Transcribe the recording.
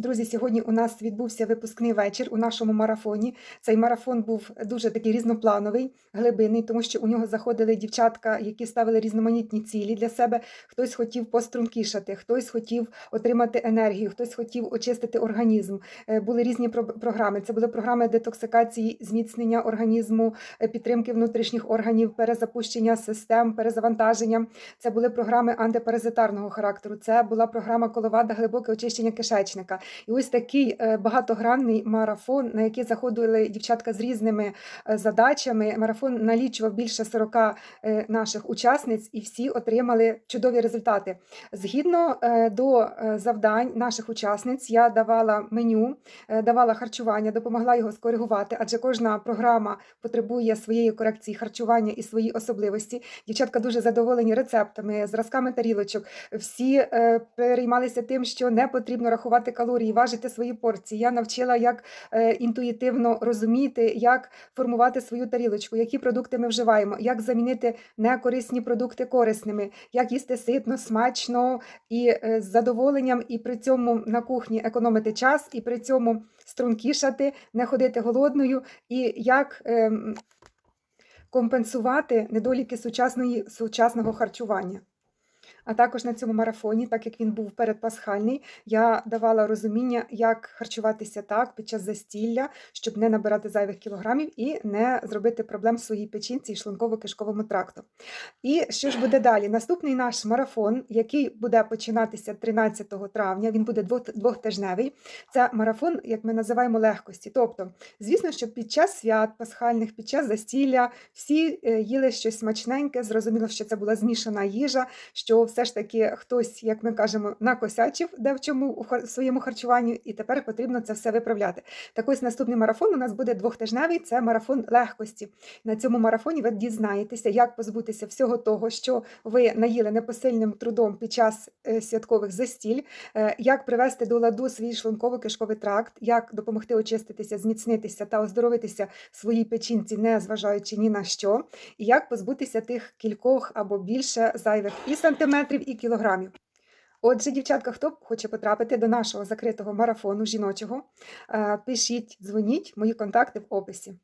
Друзі, сьогодні у нас відбувся випускний вечір у нашому марафоні. Цей марафон був дуже такий різноплановий, глибинний, тому що у нього заходили дівчатка, які ставили різноманітні цілі для себе. Хтось хотів пострункішати, хтось хотів отримати енергію, хтось хотів очистити організм. Е, Були різні про- програми. Це були програми детоксикації, зміцнення організму, е, підтримки внутрішніх органів, перезапущення систем, перезавантаження. Це були програми антипаразитарного характеру. Це була програма коловада глибоке очищення кишечника. І ось такий е, багатогранний марафон, на який заходили дівчатка з різними е, задачами. Марафон налічував більше 40 е, наших учасниць, і всі отримали чудові результати. Згідно до завдань наших учасниць, я давала меню, давала харчування, допомогла його скоригувати, адже кожна програма потребує своєї корекції харчування і свої особливості. Дівчатка дуже задоволені рецептами, зразками тарілочок. Всі переймалися тим, що не потрібно рахувати калорії, важити свої порції. Я навчила, як е, інтуїтивно розуміти, як формувати свою тарілочку, які продукти ми вживаємо, як замінити некорисні продукти корисними, як їсти ситно, смачно і е, з задоволенням, і при цьому на кухні економити час, і при цьому стрункішати, не ходити голодною, і як. ем, Компенсувати недоліки сучасної, сучасного харчування. А також на цьому марафоні, так як він був передпасхальний, я давала розуміння, як харчуватися так під час застілля, щоб не набирати зайвих кілограмів і не зробити проблем в своїй печінці і шлунково-кишковому тракту. І що ж буде далі? Наступний наш марафон, який буде починатися 13 травня, він буде двох- двохтижневий. Це марафон, як ми називаємо легкості. Тобто, звісно, що під час свят пасхальних, під час застілля всі е, їли щось смачненьке. Зрозуміло, що це була змішана їжа, що все ж таки хтось, як ми кажемо, накосячив де в чому у своєму харчуванні, і тепер потрібно це все виправляти. Так ось наступний марафон у нас буде двохтижневий, це марафон легкості. На цьому марафоні ви дізнаєтеся, як позбутися всього того, що ви наїли непосильним трудом під час е, святкових застіль, е, як привести до ладу свій шлунково-кишковий тракт, як допомогти очиститися, зміцнитися та оздоровитися своїй печінці, не зважаючи ні на що, і як позбутися тих кількох або більше зайвих і сантиметрів, і кілограмів. Отже, дівчатка, хто хоче потрапити до нашого закритого марафону жіночого, е, пишіть, дзвоніть, мої контакти в описі.